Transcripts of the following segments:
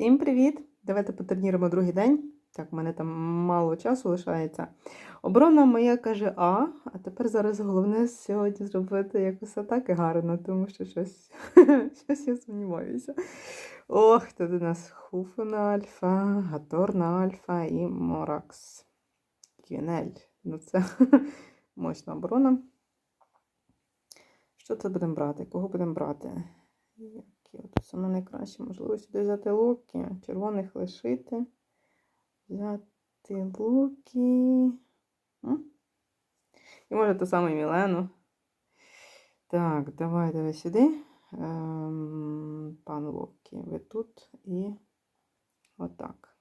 Всім привіт! Давайте потренуємо другий день. Так, в мене там мало часу лишається. Оборона моя каже А, а тепер зараз головне сьогодні зробити якось атаки гарно, тому що щось, щось я сумніваюся. Ох, тут у нас Хуфена Альфа, Гаторна Альфа і Моракс. Кюнель. Ну це мощна оборона. Що це будемо брати? Кого будемо брати? От саме найкраще, можливо, сюди взяти луки, червоних лишити. Взяти. М? І може ту саму Мілену. Так, давай, давай сюди. Ем, пан Локі, ви тут і отак.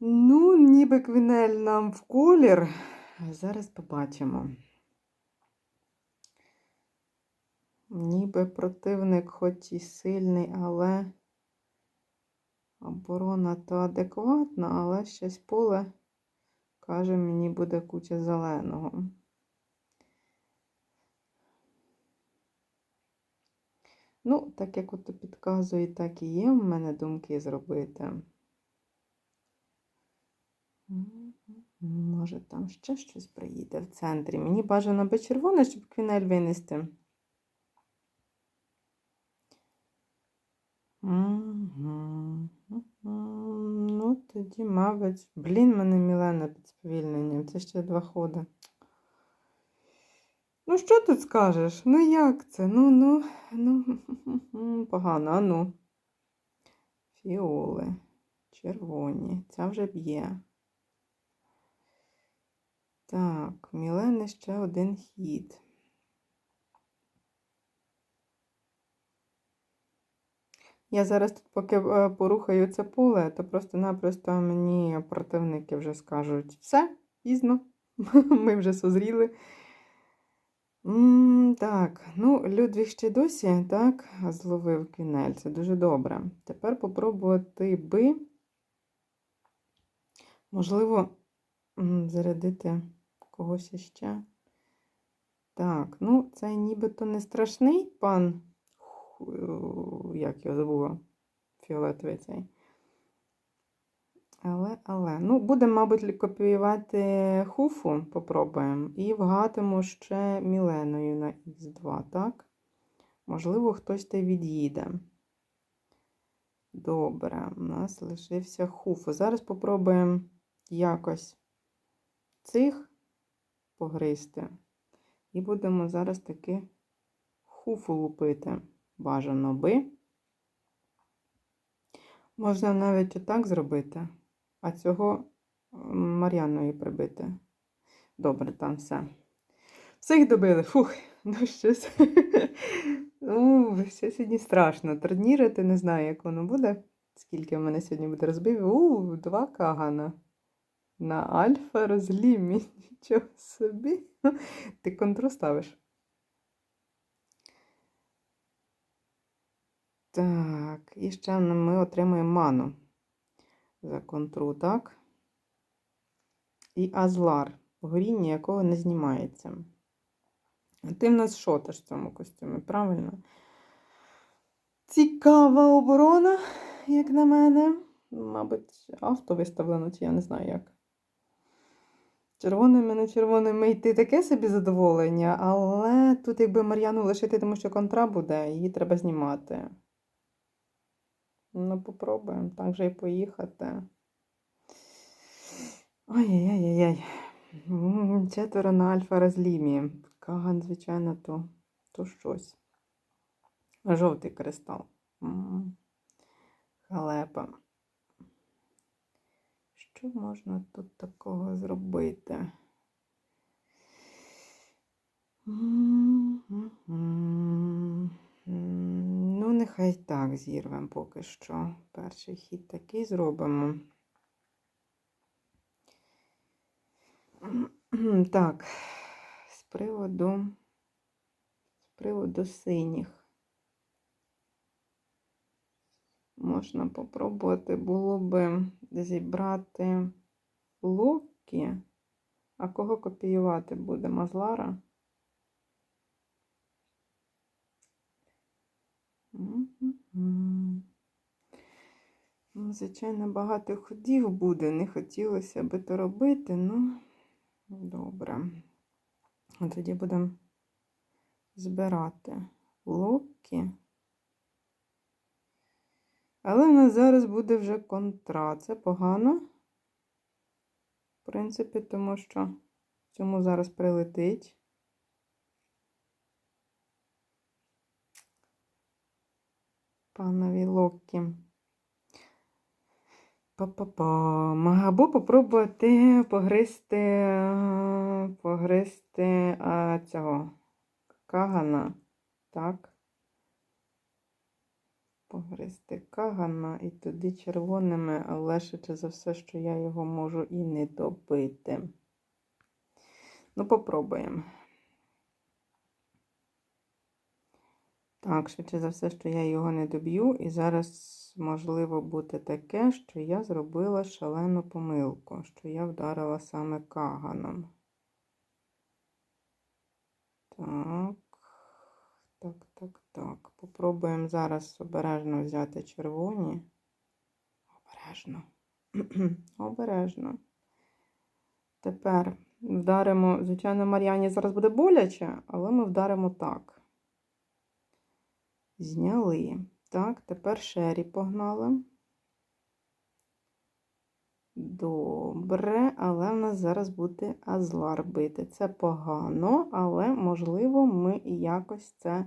Ну, ніби квінель нам в колір. Зараз побачимо. Ніби противник хоч і сильний, але оборона то адекватна, але щось поле, каже, мені буде куча зеленого. Ну, так як от підказує, так і є в мене думки зробити. Може, там ще щось приїде в центрі. Мені бажано би червоне, щоб квінель винести. Угу. Тоді, мабуть, блін, мене Мілена під сповільненням. Це ще два ходи. Ну, що тут скажеш? Ну, як це? Ну, ну, ну, погано, а ну. Фіоли, червоні. Ця вже б'є. Так, Мілени ще один хід. Я зараз тут поки е, порухаю це поле, то просто-напросто мені противники вже скажуть все, пізно, ми вже созріли. Так, ну, Людвіг ще досі так, зловив квінель, це дуже добре. Тепер попробувати би, можливо, зарядити когось іще. Так, ну, це нібито не страшний пан як його забула, фіолетовий цей. Але, але, ну, будемо, мабуть, копіювати хуфу, попробуємо. І вгатимо ще Міленою на Х2, так? Можливо, хтось та від'їде. Добре, у нас лишився хуфу. Зараз попробуємо якось цих погризти. І будемо зараз таки хуфу лупити бажано би. Можна навіть отак зробити, а цього Мар'яною прибити. Добре, там все. Всіх добили. Фух, ну щось. Ну, все сьогодні страшно. Турнірити, не знаю, як воно буде. Скільки в мене сьогодні буде розбив. У, два кагана. На альфа розлімі. Нічого собі. Ти контру ставиш. Так, і ще ми отримуємо ману за контру, так? І азлар, горіння якого не знімається. А ти в нас шоташ в цьому костюмі, правильно? Цікава оборона, як на мене. Мабуть, авто виставлено, чи я не знаю як. Червоними, не червоними йти таке собі задоволення, але тут, якби Мар'яну лишити, тому що контра буде, її треба знімати. Ну, попробуємо так же і поїхати. Ой-ой-ой-ой. Четверо на альфа розлімі. Каган, звичайно, то, то щось. Жовтий кристал. Халепа. Що можна тут такого зробити? Ну, нехай так зірвемо поки що. Перший хід такий зробимо. Так, з приводу, з приводу синіх. Можна попробувати було би зібрати локі. А кого копіювати буде? Мазлара? Mm-hmm. Ну, Звичайно, багато ходів буде, не хотілося би то робити, ну добре. А тоді будемо збирати локі. Але в нас зараз буде вже контра. Це погано. В принципі, тому що цьому зараз прилетить. Панові Локі. Па-па-пам. Або попробувати погризти, погризти а, цього кагана. Так. Погризти кагана і тоді червоними, але швидше за все, що я його можу і не добити. Ну, попробуємо. Так, швидше за все, що я його не доб'ю, і зараз можливо бути таке, що я зробила шалену помилку, що я вдарила саме каганом. Так, так, так, так. Попробуємо зараз обережно взяти червоні. Обережно. Обережно. Тепер вдаримо, звичайно, Мар'яні зараз буде боляче, але ми вдаримо так. Зняли. Так, тепер шері погнали. Добре, але в нас зараз буде азлар бити. Це погано, але, можливо, ми якось це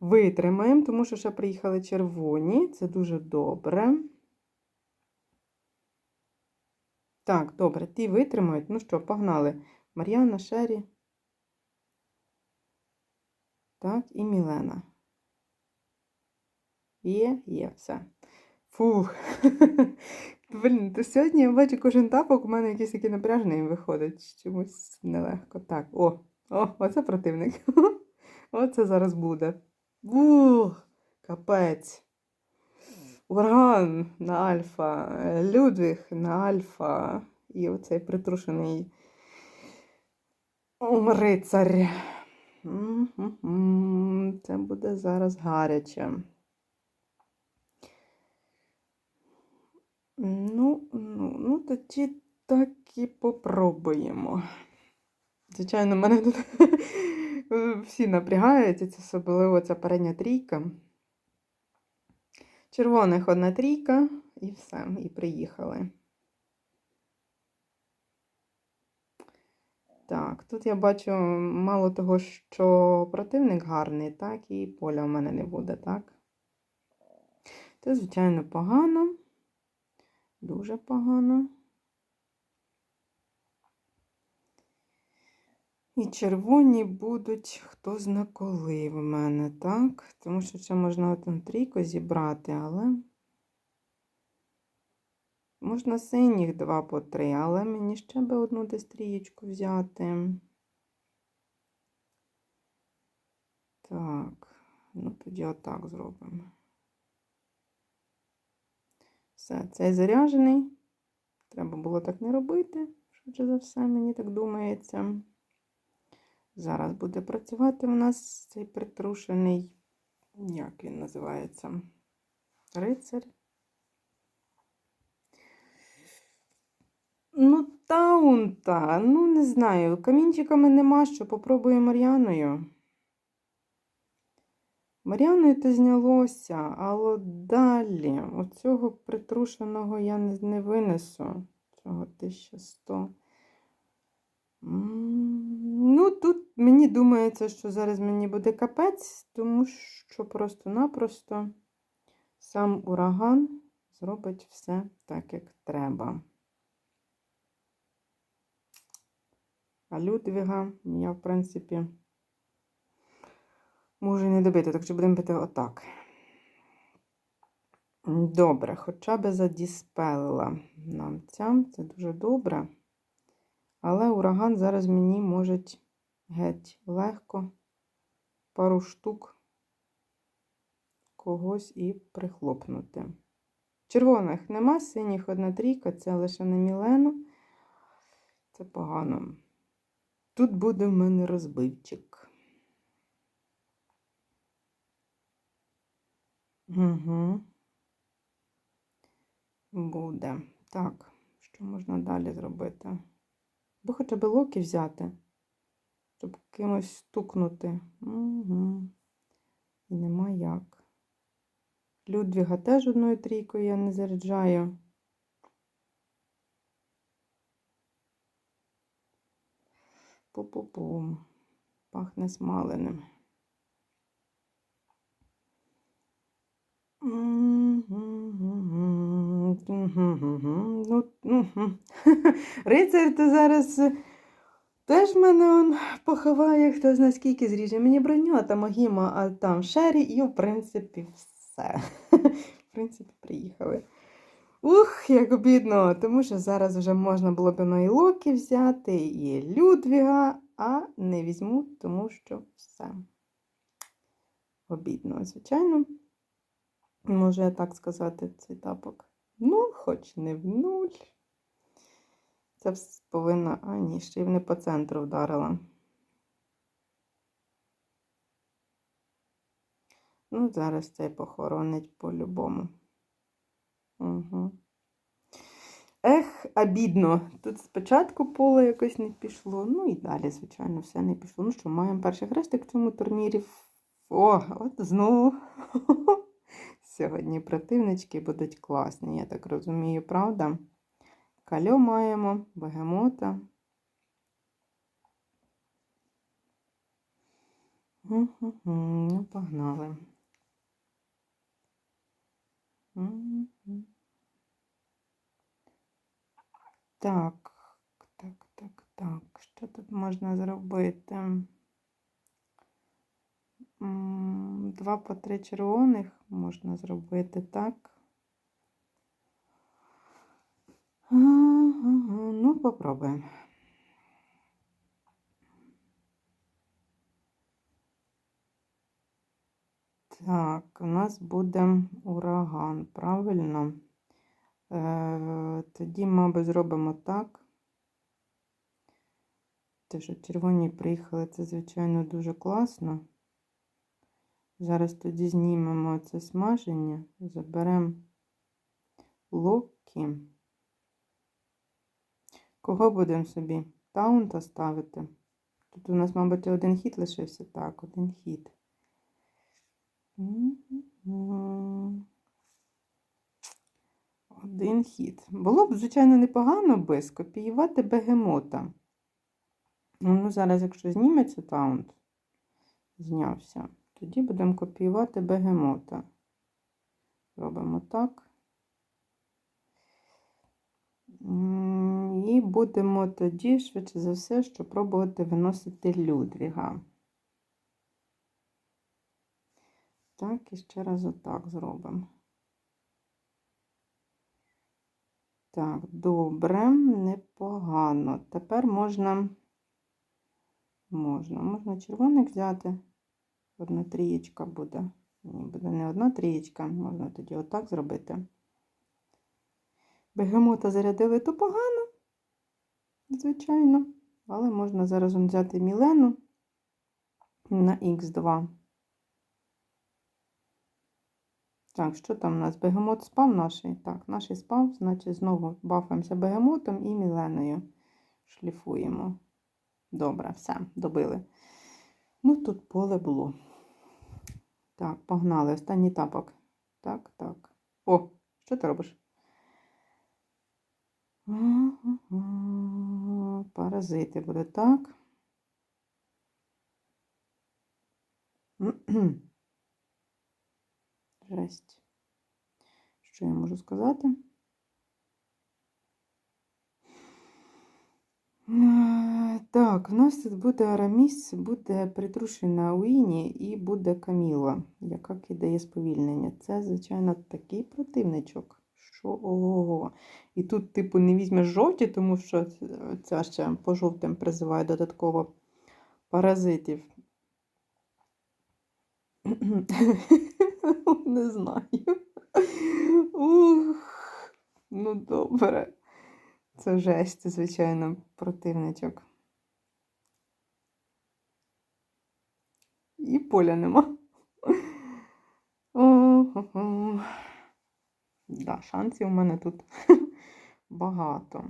витримаємо, тому що ще приїхали червоні. Це дуже добре. Так, добре, ті витримають. Ну що, погнали. Мар'яна, Шері. Так, і Мілена. Є, є, все. Фух. Блін, то сьогодні я бачу кожен тапок, у мене якийсь такий напряжений виходить. Чомусь нелегко. Так, о, о, оце противник. Оце зараз буде. Ух, капець. Ураган на альфа, Людвіг на альфа. І оцей притрушений рицар. Це буде зараз гаряче. Ну, ну, ну, тоді так і попробуємо. Звичайно, мене тут всі напрягаються, це особливо ця передня трійка. Червоних одна трійка, і все, і приїхали. Так, тут я бачу мало того, що противник гарний, так, і поля в мене не буде, так? Це, звичайно, погано. Дуже погано. І червоні будуть хто зна коли в мене, так? Тому що ще можна один трійку зібрати, але можна синіх два по три, але мені ще би одну десь трієчку взяти. Так, ну тоді отак зробимо. Все, цей заряджений. Треба було так не робити, швидше за все, мені так думається. Зараз буде працювати у нас цей притрушений, як він називається? Рицар. Ну, таунта, ну, не знаю. Камінчиками нема що, попробую Мар'яною. Мар'яною то знялося, але далі оцього притрушеного я не винесу. Цього 1100. Ну, тут мені думається, що зараз мені буде капець, тому що просто-напросто сам ураган зробить все так, як треба. А Людвіга я, в принципі, можу і не добити, так що будемо бити отак. Добре, хоча б задіспелила нам ця, це дуже добре. Але ураган зараз мені може геть легко пару штук когось і прихлопнути. Червоних нема, синіх одна трійка, це лише на Мілену. Це погано. Тут буде в мене розбивчик. Угу. буде. Так, що можна далі зробити? Бо хоча б локи взяти, щоб кимось стукнути. Угу. І нема як. Людвіга теж одною трійкою я не заряджаю. Пу-пу-пум. Пахне смаленим. Ну, мгм. Рицар то зараз е, теж мене он поховає, хто зна скільки зріже. Мені броню, а там Агіма, а там Шері, і в принципі все. В принципі, приїхали. Ух, як обідно, тому що зараз вже можна було б і Локі взяти, і Людвіга, а не візьму, тому що все. Обідно, звичайно. Можу я так сказати, цей тапок. Ну, хоч не в нуль. Це повинна. А, ні, ще й не по центру вдарила. Ну, зараз цей похоронить по-любому. Угу. Ех, обідно. Тут спочатку поле якось не пішло. Ну і далі, звичайно, все не пішло. Ну що, маємо перший хрестик в цьому турнірі. О, от знову. Сьогодні противнички будуть класні, я так розумію, правда? Кальо маємо, бегемота. Ну, погнали. Так, так, так, так. Що тут можна зробити? Два по три червоних можна зробити, так? Ну, попробуємо. Так, у нас буде ураган, правильно? Е, тоді, мабуть, зробимо так. Те, що червоні приїхали, це, звичайно, дуже класно. Зараз тоді знімемо це смаження, заберемо локі. Кого будемо собі? Таунта ставити? Тут у нас, мабуть, один хід лишився. Так, один хід. Один хід. Було б, звичайно, непогано би скопіювати бегемота. Ну, зараз, якщо зніметься таунт, знявся, тоді будемо копіювати бегемота. Робимо так. І будемо тоді, швидше за все, що пробувати виносити Людвіга. Так, і ще раз отак зробимо. Так, добре, непогано. Тепер можна, можна, можна червоник взяти. Одна трієчка буде. Ні, буде не одна трієчка, можна тоді отак зробити. Бегемота зарядили то погано, звичайно, але можна зараз взяти Мілену на Х2. Так, що там у нас? Бегемот спав наш? Так, наш спав, значить знову бафаємося бегемотом і Міленою шліфуємо. Добре, все, добили. Ну, тут поле було. Так, погнали. Останній тапок. Так, так. О, що ти робиш? Паразити буде так. Жесть. Що я можу сказати? Так, у нас тут буде Араміс, буде притрушена Уіні і буде Каміла, яка кидає сповільнення. Це, звичайно, такий противничок, що ого. І тут, типу, не візьмеш жовті, тому що ця ще по жовтим призиває додатково паразитів. Не знаю. Ух, ну добре. Це жесть, звичайно, противничок. І поля нема. Да, шансів у мене тут багато.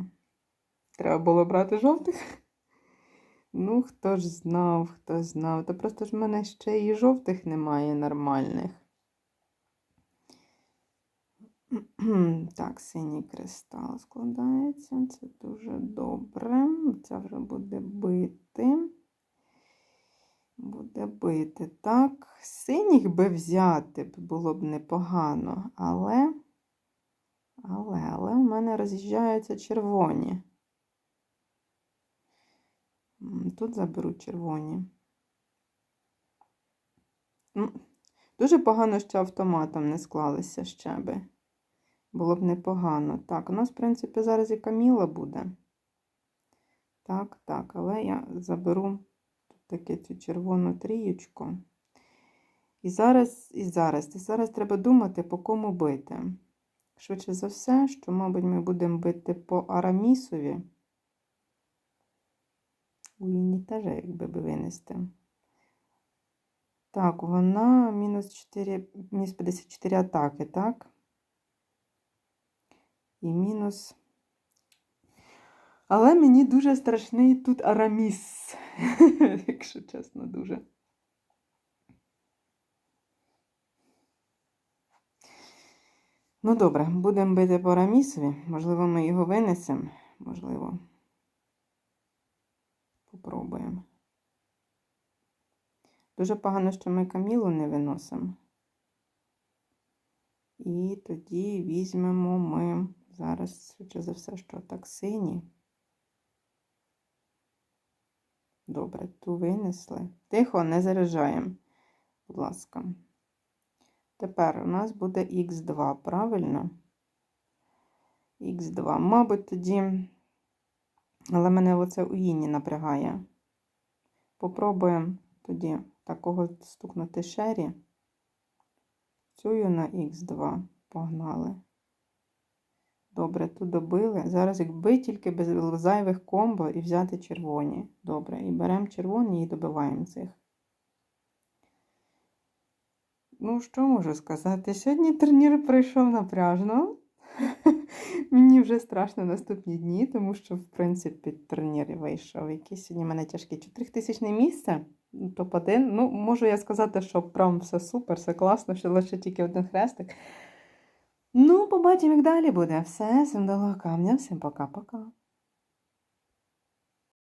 Треба було брати жовтих. Ну, хто ж знав, хто знав. Та просто ж в мене ще і жовтих немає нормальних. Так, синій кристал складається. Це дуже добре. Це вже буде бити. Буде бити. Так, синіх би взяти було б непогано, але, але, але в мене роз'їжджаються червоні. Тут заберуть червоні. Дуже погано, що автоматом не склалися щеби. Було б непогано. Так, у нас, в принципі, зараз і Каміла буде. Так, так, але я заберу тут таки цю червону трієчку. І зараз, і зараз, і зараз треба думати, по кому бити. Швидше за все, що, мабуть, ми будемо бити по Арамісові. У Іні теж, якби би винести. Так, вона мінус 4, мінус 54 атаки, так? І мінус. Але мені дуже страшний тут Араміс, якщо чесно, дуже. Ну, добре, будемо бити по Арамісові. Можливо, ми його винесемо. Можливо. Попробуємо. Дуже погано, що ми камілу не виносимо. І тоді візьмемо ми зараз, швидше за все, що так сині. Добре, ту винесли. Тихо, не заряджаємо, будь ласка. Тепер у нас буде х2, правильно? х2. Мабуть, тоді, але мене оце у іні напрягає. Попробуємо тоді такого стукнути шері. Цю на х2 погнали. Добре, тут добили. Зараз якби тільки без зайвих комбо і взяти червоні. Добре, і беремо червоні і добиваємо цих. Ну, що можу сказати? Сьогодні турнір пройшов напряжно. Мені вже страшно наступні дні, тому що, в принципі, турнір вийшов. Який сьогодні в мене тяжкий 4000 місце. Топ-1. Ну, можу я сказати, що прям все супер, все класно, що лише тільки один хрестик. Ну, побачимо, як далі буде. Все, всім доброго камня, всім пока-пока.